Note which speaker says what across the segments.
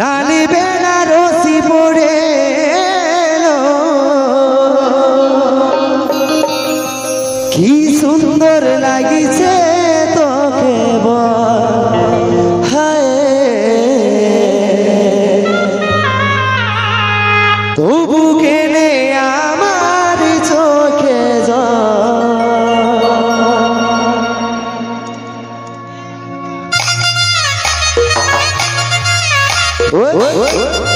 Speaker 1: লালি বেনারসি পড়ে এলো। কি সুন্দর লাগিছে What? What?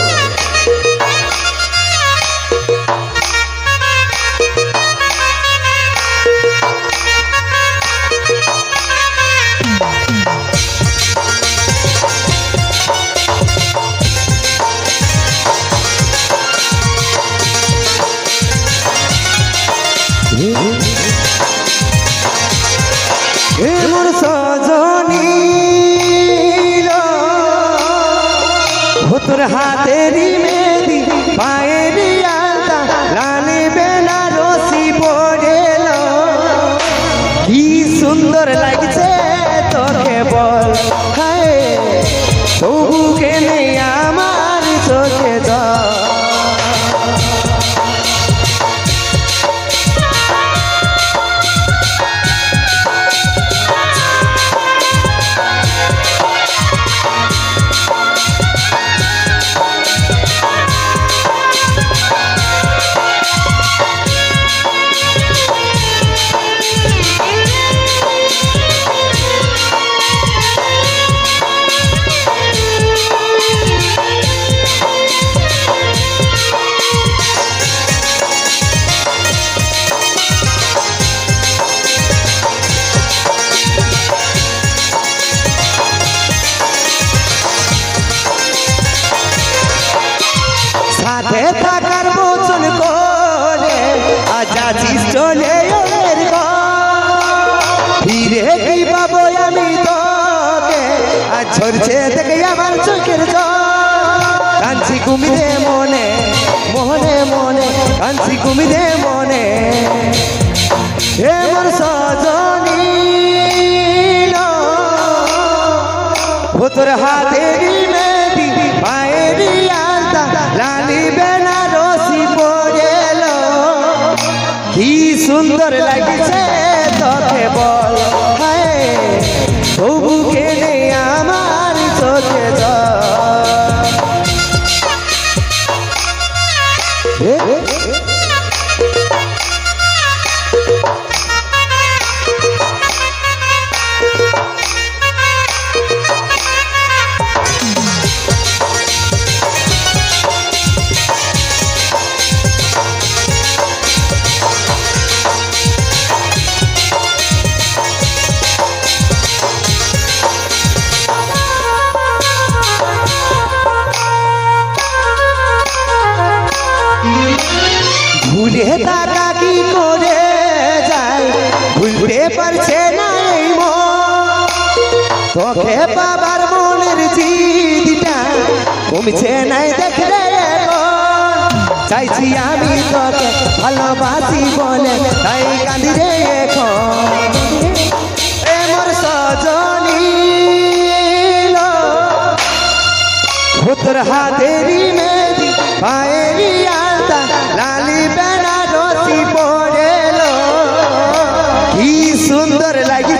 Speaker 1: ফিরে পাবো আমি তোকে? আজ ঝরছে দেখে আমার চোখের কাঞ্চি কুমিরে মনে মনে মনে কাঞ্চি কুমিরে মনে। এমন সজনী ও তোর হাতেরই মেদি পায়েরই আলতা লালি বেনারসি পড়েল কি সুন্দর লাগছে Ve... তারা কি করে যায় ভুলতে পারছে না এই। তোকে বাবার মনের জিদিটা কমছে নাই দেখলে। চাইছি আমি তোকে ভালোবাসি বলে, তাই কাঁদি রে এখন এমর সজনী তোর হাতেরই মেদি পায়েরই আলতা লালি বেনারসি